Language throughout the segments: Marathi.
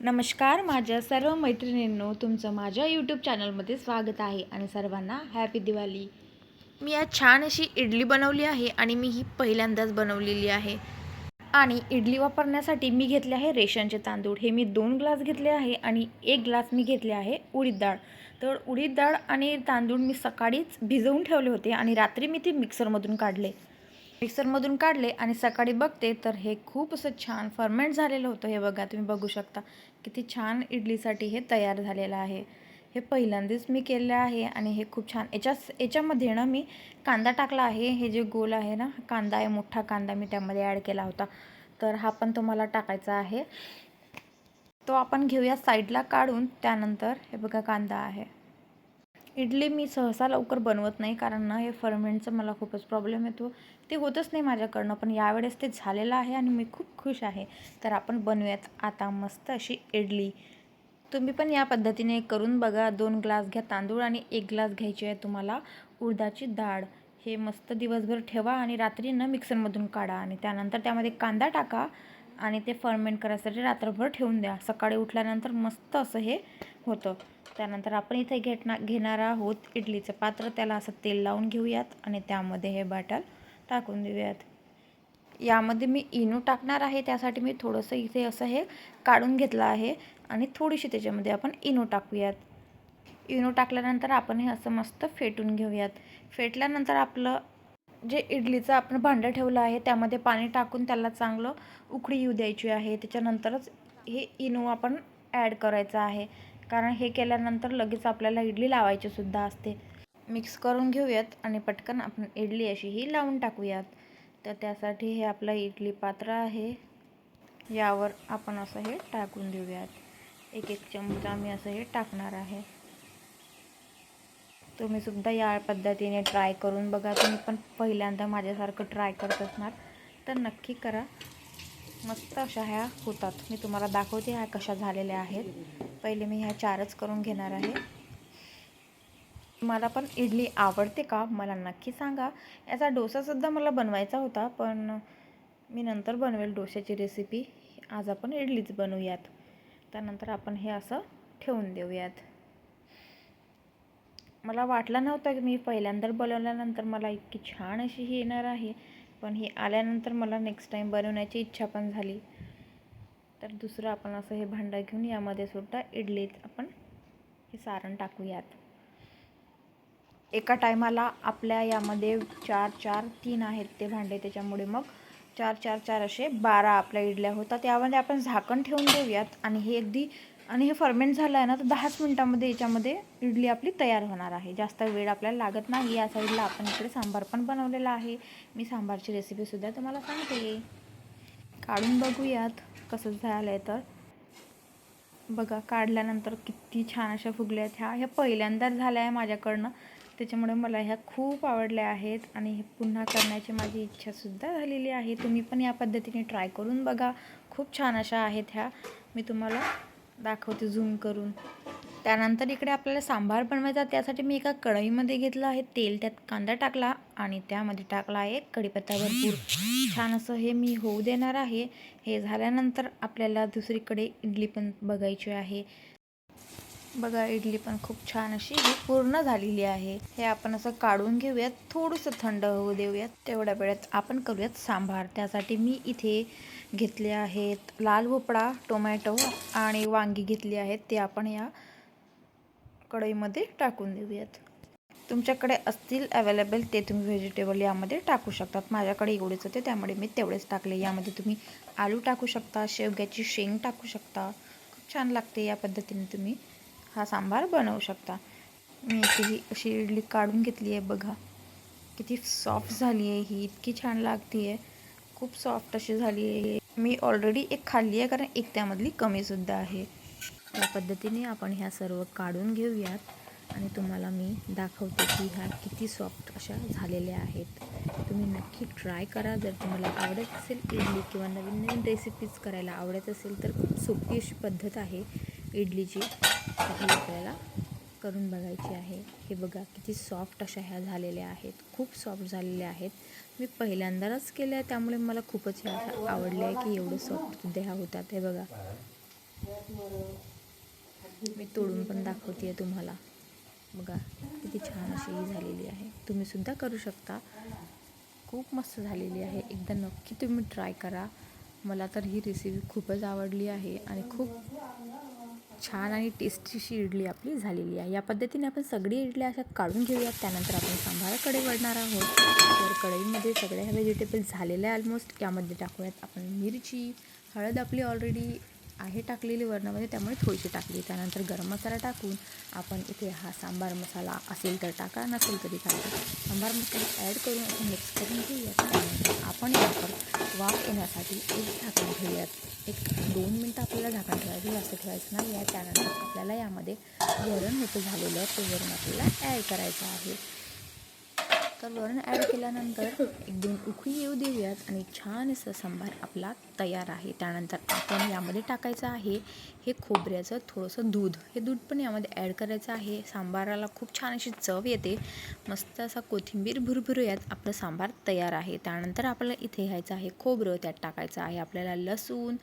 नमस्कार माझ्या सर्व मैत्रिणींनो तुमचं माझ्या यूट्यूब चॅनलमध्ये स्वागत आहे आणि सर्वांना हॅपी दिवाळी मी आज छान अशी इडली बनवली आहे आणि मी ही पहिल्यांदाच बनवलेली आहे. आणि इडली वापरण्यासाठी मी घेतले आहे रेशनचे तांदूळ. हे मी दोन ग्लास घेतले आहे आणि एक ग्लास मी घेतले आहे उडीद डाळ. तर उडीद डाळ आणि तांदूळ मी सकाळीच भिजवून ठेवले होते आणि रात्री मी ते मिक्सरमधून काढले. मिक्सरमधून काढले आणि सकाळी बघते तर हे खूप असं छान फर्मेंट झालेलं होतं. हे बघा तुम्ही बघू शकता. किती छान इडलीसाठी हे तयार झालेलं आहे. हे पहिल्यांदाच मी केलं आहे आणि हे खूप छान. याच्या याच्यामध्ये ना मी कांदा टाकला आहे. हे जे गोल आहे ना कांदा आहे मोठा कांदा मी त्यामध्ये ॲड केला होता. तर हा पण तुम्हाला टाकायचा आहे. तो आपण घेऊया साईडला काढून. त्यानंतर हे बघा कांदा आहे. इडली मी सहसा लवकर बनवत नाही कारण ना हे फर्मेंटचं मला खूपच प्रॉब्लेम येतो. ते होतच नाही माझ्याकडनं पण यावेळेस ते झालेलं आहे आणि मी खूप खुश आहे. तर आपण बनवूयात आता मस्त अशी इडली. तुम्ही पण या पद्धतीने करून बघा. दोन ग्लास घ्या तांदूळ आणि एक ग्लास घ्यायची आहे तुम्हाला उडदाची डाळ. हे मस्त दिवसभर ठेवा आणि रात्री न मिक्सरमधून काढा आणि त्यानंतर त्यामध्ये कांदा टाका आणि ते फर्मेंट करायसाठी रात्रभर ठेवून द्या. सकाळी उठल्यानंतर मस्त असं हे होतं. त्यानंतर आपण इथे घेटना घेणार आहोत इडलीचं पात्र. त्याला असं तेल लावून घेऊयात आणि त्यामध्ये हे बॅटर टाकून देऊयात. यामध्ये मी इनो टाकणार आहे. त्यासाठी मी थोडंसं इथे असं हे काढून घेतलं आहे आणि थोडीशी त्याच्यामध्ये आपण इनो टाकूयात. इनो टाकल्यानंतर आपण हे असं मस्त फेटून घेऊयात. फेटल्यानंतर आपलं जे इडलीचं आपण भांडं ठेवलं आहे त्यामध्ये पाणी टाकून त्याला चांगलं उकळी येऊ द्यायची आहे. त्याच्यानंतरच हे इनो आपण ॲड करायचं आहे. कारण हे केल्यानंतर लगेच आपल्याला इडली लावायचीसुद्धा असते. मिक्स करून घेऊयात आणि पटकन आपण इडली अशी ही लावून टाकूयात. तर त्यासाठी हे आपलं इडली पात्र आहे. यावर आपण असं हे टाकून देऊयात. एक एक चमचा मी असं हे टाकणार आहे. तुम्ही सुद्धा या पद्धतीने ट्राय करून बघा. तुम्ही पण पहिल्यांदा माझ्यासारखं ट्राय करत असणार तर नक्की करा. मस्त अशा ह्या होतात. मी तुम्हाला दाखवते ह्या कशा झालेल्या आहेत. पहिले मी ह्या चारच करून घेणार आहे. मला पण इडली आवडते का मला नक्की सांगा. याचा डोसासुद्धा मला बनवायचा होता पण मी नंतर बनवेल डोशाची रेसिपी आज आपण इडलीच बनवूयात. त्यानंतर आपण हे असं ठेवून देऊयात. मला वाटलं नव्हतं की मी पहिल्यांदा बनवल्यानंतर मला इतकी छान अशी ही येणार आहे. पण हे आल्यानंतर मला नेक्स्ट टाईम बनवण्याची इच्छा पण झाली. तर दुसरं आपण असं हे भांडं घेऊन यामध्ये सुद्धा इडलीत आपण हे सारण टाकूयात. एका टायमाला आपल्या यामध्ये चार चार तीन आहेत ते भांडे. त्याच्यामुळे मग चार चार चार असे बारा आपल्या इडल्या होतात. यामध्ये आपण झाकण ठेवून देऊयात आणि हे अगदी आणि हे फर्मेंट झालं आहे ना तर दहाच मिनटामध्ये याच्यामध्ये इडली आपली तयार होणार आहे. जास्त वेळ आपल्याला लागत नाही. या साईडला आपण इकडे सांबार पण बनवलेला आहे. मी सांबारची रेसिपीसुद्धा तुम्हाला सांगते. काढून बघूयात कसं झालं आहे तर. बघा काढल्यानंतर किती छान अशा फुगल्या आहेत. ह्या ह्या पहिल्यांदाच झाल्या आहे माझ्याकडनं. त्याच्यामुळे मला ह्या खूप आवडल्या आहेत. आणि हे पुन्हा करण्याची माझी इच्छासुद्धा झालेली आहे. तुम्ही पण या पद्धतीने ट्राय करून बघा. खूप छान अशा आहेत ह्या. मी तुम्हाला दाखवते झूम करून. त्यानंतर इकडे आपल्याला सांबार बनवायचा त्यासाठी मी एका कढईमध्ये घेतलं आहे तेल त्यात कांदा टाकला आणि त्यामध्ये टाकला आहे कढीपत्ता भरपूर. छान असं हे मी होऊ देणार आहे. हे झाल्यानंतर आपल्याला दुसरीकडे इडली पण बघायची आहे. बघा इडली पण खूप छान अशी ही पूर्ण झालेली आहे. हे आपण असं काढून घेऊयात थोडंसं थंड होऊ देऊयात. तेवढ्या वेळात आपण करूयात सांबार. त्यासाठी मी इथे घेतले आहेत लाल भोपळा टोमॅटो आणि वांगी घेतली आहेत. ते आपण या कढईमध्ये टाकून देऊयात. तुमच्याकडे असतील अवेलेबल ते तुम्ही व्हेजिटेबल यामध्ये टाकू शकतात. माझ्याकडे एवढेच होते त्यामुळे मी तेवढेच टाकले. यामध्ये तुम्ही आलू टाकू शकता शेवग्याची शेंग टाकू शकता. खूप छान लागते या पद्धतीने तुम्ही हा सांबार बनवू शकता. मी इथे ही अशी इडली काढून घेतली आहे बघा. किती सॉफ्ट झाली आहे ही इतकी छान लागते आहे. खूप सॉफ्ट अशी झाली आहे. मी ऑलरेडी एक खाल्ली आहे कारण एक त्यामधली कमीसुद्धा आहे. या पद्धतीने आपण ह्या सर्व काढून घेऊयात. आणि तुम्हाला मी दाखवते की ह्या किती सॉफ्ट अशा झालेल्या आहेत. तुम्ही नक्की ट्राय करा. जर तुम्हाला आवडत असेल इडली किंवा नवीन नवीन रेसिपीज करायला आवडत असेल तर खूप सोपी अशी पद्धत आहे. इडलीची चटणी आपल्याला करून बघायची आहे. हे बघा किती सॉफ्ट अशा ह्या झालेल्या आहेत. खूप सॉफ्ट झालेल्या आहेत. मी पहिल्यांदाच केल्या त्यामुळे मला खूपच ह्या आवडलं आहे की एवढं सॉफ्ट सुद्धा ह्या होतात. हे बघा. मी तोडून पण दाखवते आहे तुम्हाला. बघा किती छान अशी ही झालेली आहे. तुम्हीसुद्धा करू शकता. खूप मस्त झालेली आहे. एकदा नक्की तुम्ही ट्राय करा. मला तर ही रेसिपी खूपच आवडली आहे आणि खूप छान आणि टेस्टीशी इडली आपली झालेली आहे. या पद्धतीने आपण सगळी इडली अशा काढून घेऊयात. त्यानंतर आपण सांभाराकडे वळणार आहोत. तर कढईमध्ये सगळ्या ह्या व्हेजिटेबल झालेल्या आहे ऑलमोस्ट यामध्ये टाकूयात आपण मिरची हळद आपली ऑलरेडी आहे टाकलेली वरणामध्ये त्यामुळे थोडीशी टाकली. त्यानंतर गरम मसाला टाकून आपण इथे हा सांबार मसाला असेल तर टाका नसेल तरी टाका. सांबार मसाला ॲड करून आपण मिक्स करून घेऊयात. त्यानंतर आपण यावर वाफ येण्यासाठी एक झाकण ठेवूयात. एक दोन मिनटं आपल्याला झाकण ठेवायचं जास्त ठेवायचं नाही. आहे त्यानंतर आपल्याला यामध्ये वरण होतं झालेलं ते वरण आपल्याला ॲड करायचं आहे. तर वरण ॲड केल्यानंतर एक दोन उकळी येऊ देऊयात आणि छान असं सांबार आपला तयार आहे. त्यानंतर आपण यामध्ये टाकायचं आहे हे खोबऱ्याचं थोडंसं दूध. हे दूध पण यामध्ये ॲड करायचं आहे. सांबाराला खूप छान अशी चव येते. मस्त असा कोथिंबीर भुरभुरूयात आपलं सांबार तयार आहे. त्यानंतर आपल्याला इथे घ्यायचं आहे खोबरं. त्यात टाकायचं आहे आपल्याला लसूण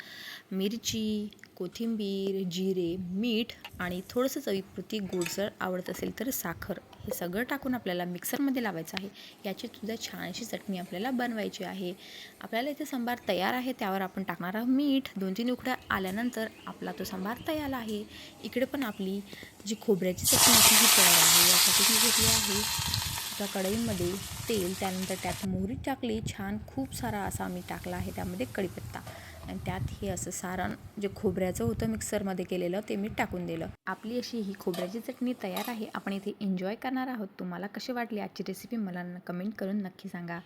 मिरची कोथिंबीर जिरे मीठ आणि थोडंसं चवीपुरती गोडसर आवडत असेल तर साखर. हे सगळं टाकून आपल्याला मिक्सरमध्ये लावायचं आहे. याची सुद्धा छान अशी चटणी आपल्याला बनवायची आहे. आपल्याला इथे सांबार तयार आहे त्यावर आपण टाकणार आहोत मीठ. दोन तीन उकड्या आल्यानंतर आपला तो सांबार तयार आहे. इकडे पण आपली जी खोबऱ्याची चटणी आहे ही तयार आहे. यासाठी मी घेतली आहे त्या कढईमध्ये तेल. त्यानंतर त्यात मोहरी टाकली. छान खूप सारा असा आम्ही टाकला आहे त्यामध्ये कढीपत्ता. आणि त्यात हे असं सारण जे खोबऱ्याचं होतं मिक्सरमध्ये केलेलं ते मी टाकून दिलं. आपली अशी ही खोबऱ्याची चटणी तयार आहे. आपण इथे एन्जॉय करणार आहोत. तुम्हाला कशी वाटली आजची रेसिपी मला कमेंट करून नक्की सांगा.